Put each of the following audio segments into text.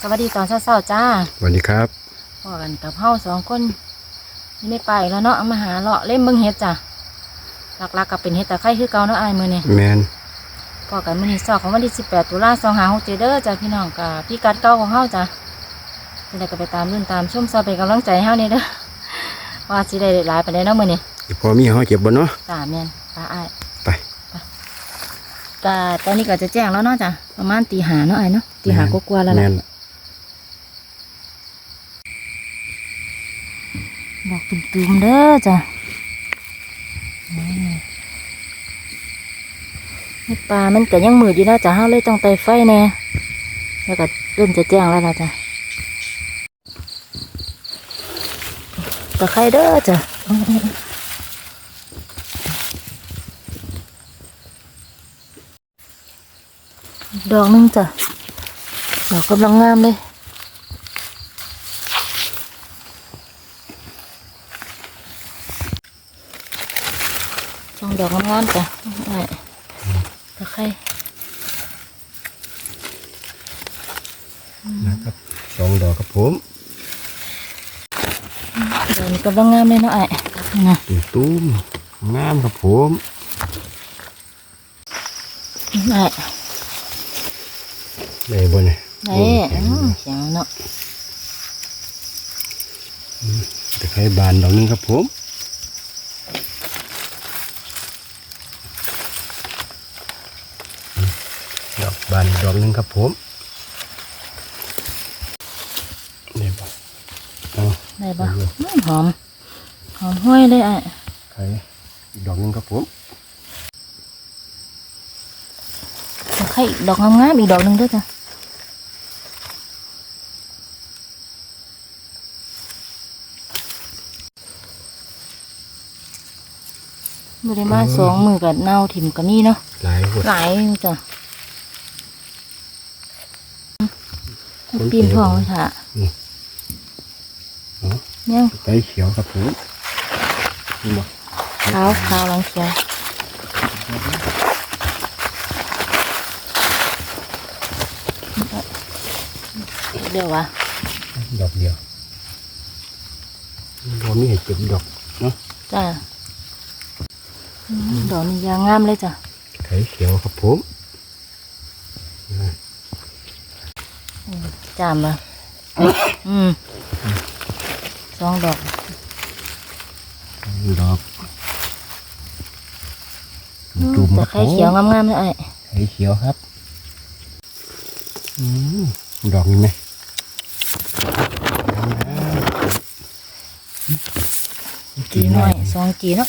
สวัสดีตอนเช้าๆจ้าสวัสดีครับพอกันกับเฮาสองคนนี่ไม่ไปแล้วเนาะมาหาเลาะเล่มเบิ่งเฮ็ดจ้ะหลักๆก็เป็นเฮ็ดตะไคร้คือเก่าเนาะอ้ายมื้อนี้แมนพอกันมื้อนี้สอบของวันที่18ตุลา2567เด้อจ้ะพี่น้องกับพี่กัดเก่าของเฮาจ้ะจะได้ก็ไปตามรุ่นตามชมซอยเป็นกำลังใจให้เฮานี่เด้อว่าสิได้หลายปานใดเนาะมื้อนี้อีพอมีห้อเก็บบ่เนาะจ้าแม่นตาอ้ายไปก็ตอนนี้ก็จะแจ้งแล้วเนาะจ้ะประมาณตีหาเนาะอ้ายเนาะตีหากว่าๆแล้วแมล่ะ ดอกตุ่มๆเด้อจ้ะนี่ปลามันก็ยังมืดอยู่นะจ้ะเฮาเลยต้องไตไฟแน่แล้วก็เริ่มจะแจ้งแล้วนะจ้ะตะไคร้เด้อจ้ะดอกหนึงจ้ะดอกกำลังงามเลย สองดอกงามๆจ้ะได้ตะไคร้นะครับสองดอกครับผมดอกนี้กำลังงามเลยเนาะไอ้นี่นะตุ้มตุ้มงามครับผมไอ้ได้บ่เนี่ยได้อืมเสียงเนาะตะไคร้บานดอกหนึงครับผมดอก บานดอกหนึงครับผมนี่บ่เอาได้ปะอืมหอม หอมห้อยเลยไอ้ไข่อีกดอกหนึงครับผมตะไคร้อีกดอกงามๆอีกดอกหนึ่งด้วยจ้ะบริมาสองมือกับเน่าถิ่มกับนี่เนาะหลายหดหลายอยู่จ้ะ ปีนทองเลยค่ะเนาะเนี่ยไก่เขียวครับผมนี่บ่ขาวขาวหลังเขียวเดี๋ยววะดอกเดียวบ่มีให้เก็บดอกเนาะจ้าอืมดอกนี้ยางงามเลยจ้ะไข่เขียวครับผมอ่า จามละอืมสองดอกดอกจุ่มคแต่รับไข่เขียวงามๆเลยไอ้ไข่เขียวครับอืมดอกนี้ไหมกีหน่อยสองกีเนาะ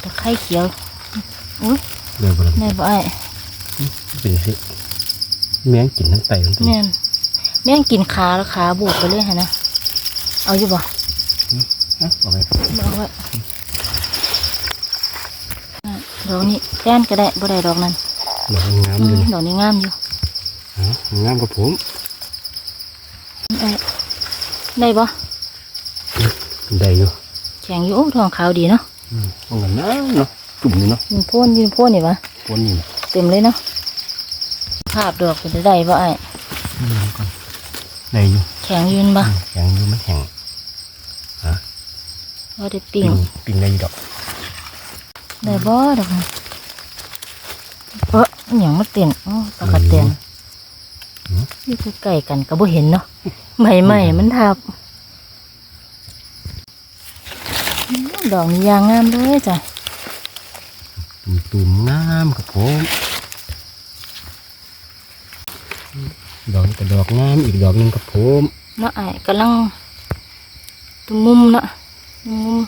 แต่ไข่เขียวอุ้ยเดี๋ยวบ่ล่ะแม่บ่ไอ้เป็นสิ แมงกินทั้งไตทั้งตัวแม่นแม่งกินขาแล้วขาบูดไปเลยฮะนะ เอาอยู่บ่อะเอาไปเอาไว้อะดอกนี้แป้นก็ได้บ่ได้ดอกนั้นดอกงามอือยู่มนี่ดอกนี้งามอยู่อะงามครับผมไอ้ได้บ่ได้อยู่แข็งอยู่โอ้ทองขาวดีเนาะอืมเอาเงินนะเนาะจุ่มนี่เนาะยืนพ่นยืนพ่นนี่วะปนนี่นะเต็มเลยเนาะ ภาพดอกเป็นได้บ่ไอ้อืมก่อนได้อยู่แข็งยืนบ่อืมแข็งอยู่ไม่แข็งว่าได้ปิ้ปิ้งงปิ้งได้อยู่ดอกได้บ่ดอกนั้นเอออหย่างมาเต้นอ๋อปลากระเต้นอืมนี่คือไก่กันก็บ่เห็นเนาะใหม่ๆมันทับอืมดอกนี้ยางงามเลยจ้ะตุ่มตุ่มๆงามครับผม ดอกนี้ก็ดอกงามอีกดอกหนึงครับผมเนาะไอ้กำลังตุ่มมุมเนาะมุม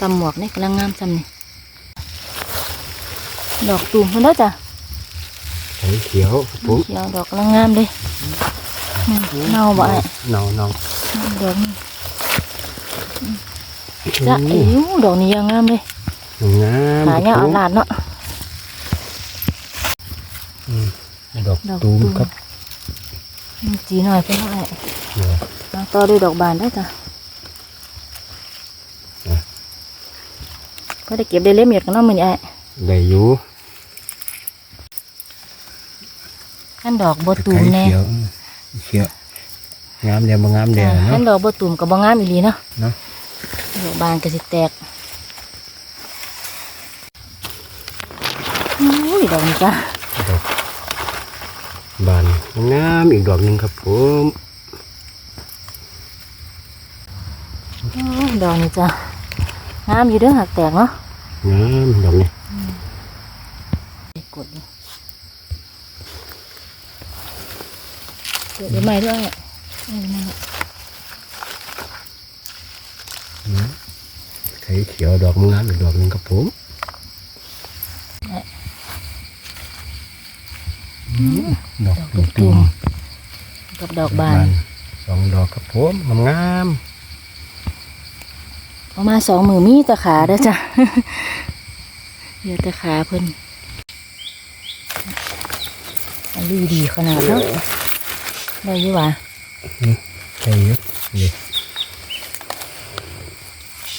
ตำหมวกนี่กำลังงามจำนี่ดอกตุ่มเพิ่นเด้อจ้ะไข่เขียวครับผมเขียวดอกกำลังงามเลยอืมเน่าบ่ไอ้เนาเนาดอกนี้จ้ะเอ้ยดอกนี้ยังงามเลยงามหาเนี่ยคเอารับผมลาดเนาะอืมดอกดอกตูมตูมครับ จีหน่อยเพิ่นเท่าไหร่เนี่ยมาต่อด้วยดอกบานได้อจ้ะอะก็ได้เก็บได้เล่มเมียดกันเนาะมื้อนี้ไอ้ได้อยู่คันขั้นดอกบตูมแน่เขียวเขียวงามเดียวมางามเดียวขั้นเนาะดอกบตูมกับบงามอีหลีเนาะเนาะดอกบานก็สิแตกอุ้ยดอกนี้จ้าดอก บานงามอีกดอกหนึ่งครับผมอุ้ยดอกนี้จ้างามอยู่เด้อหักแตกเนาะงามดอกนี้กดดูเกิดได้ไหมด้วยไม่ไม่ไข่เขียวดอกงามอีกดอกหนึ่งครับผม ดอกตุ่มกับดอกๆบานสองดอกครับผมงามเอามาสองมือมีแตะขาเด้อจ้ะเดี๋ยวแตะขาเพิ่นอันดีดีขนาดเนาะได้อยี่หวะใช่เยอะเลย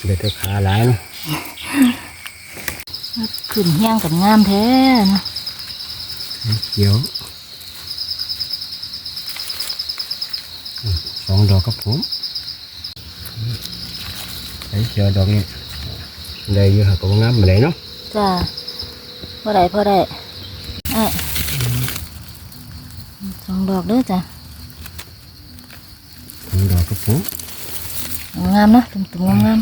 เดี๋ยวจะขาหลายเนาะขึ้นเฮี้ยงกับงามแท้นะ เขียวอืมสองดอกครับผมไอ้เขียวดอกนี้ได้เยอะครับก็งามมาได้เนาะจ้าพอได้พอได้ไอ้สองดอกเด้อจ้ะสองดอกครับผมงามๆเนาะตุ่มๆงาม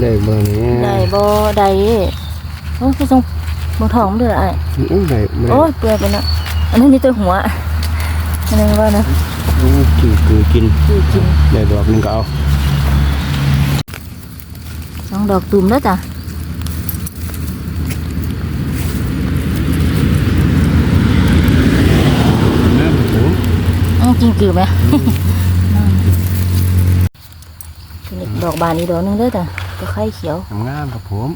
ได้เบอร์นี้ๆได้บ่ได้ โอ้ยคือทรงบ่ทองมันเด้อไอ้โอ้ยได้ไม่ได้โอ้ยเปื่อยไปเนาะอันนี้มีแต่หัวอันนี้ว่านะโอ้ยกินคือกินคือกินได้ดอกหนึงก็เอาสองดอกตุ่มแล้วจ้ะงามครับผมอือกินกือไหมทีนี้ดอกบานอีกดอกหนึงเด้อจ้ะตัวไข่เขียวงามครับผม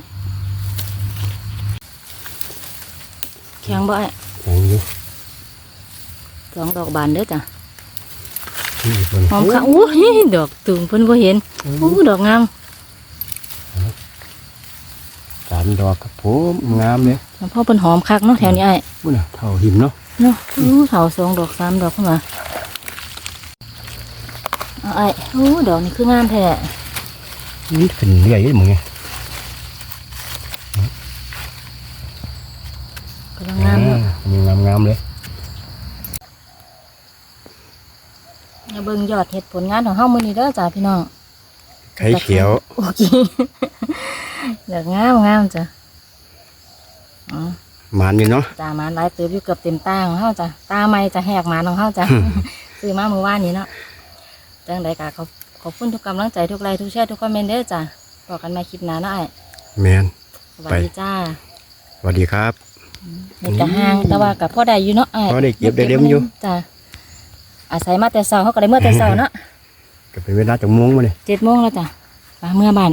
แข็งบ่ไอ้แข็งอยู่สองดอกบานเด้อจ้ะนี่เพิ่นหอมค่ะอู้ยดอกตุ่มเพิ่นบ่เห็นอู้ดอกงามสามดอกครับผมงามเลยแล้วพ่อเพิ่นหอมคักเนาะแถวนี้ไอ้พูดน่ะเท่าหิมเนาะเนาะอู้เถาสองดอกสามดอกขึ้นมาเอาไอ้อู้ดอกนี้คืองามแท้นี่ขึ้นเรื่อยอยู่มึงไง กำลังงามเนาะ มี งามงามๆเลยอย่าเบิ่งยอดเห็ดผลงานของเฮามื้อนี้เด้อจ้าพี่น้องไข่เขียวโอเคเลือกงามงามจ้ะอ๋อหมันอยู่เนาะจ้าหมาหลายเติบอยู่เกือบเต็มตาของเฮาจ้ะตาไม่จะแหกหมาของเฮาจ้ะซื้อมาเมื่อวานนี้เนาะจังใดก็ขอบขอบคุณทุกกำลังใจทุกไลค์ทุกแชร์ทุกคอมเมนต์เด้อจ้ะบอกกันใหมาคลิปหน้าเนาะไอ้แมนสวัสดีจ้าสวัสดีครับ เด็กกะห่างแต่ว่ากับพ่อได้อยู่เนาะไอ้พอได้เก็บได้เลี้ยงอยู่ จ้ะอาศัยมาแต่เช้าเขาก็ได้เมื่อแต่เช้าเนาะก็เป็นเวลาจากโมงมาเลยเจ็ดโมงแล้วจ้ะไปเมื่อบ้าน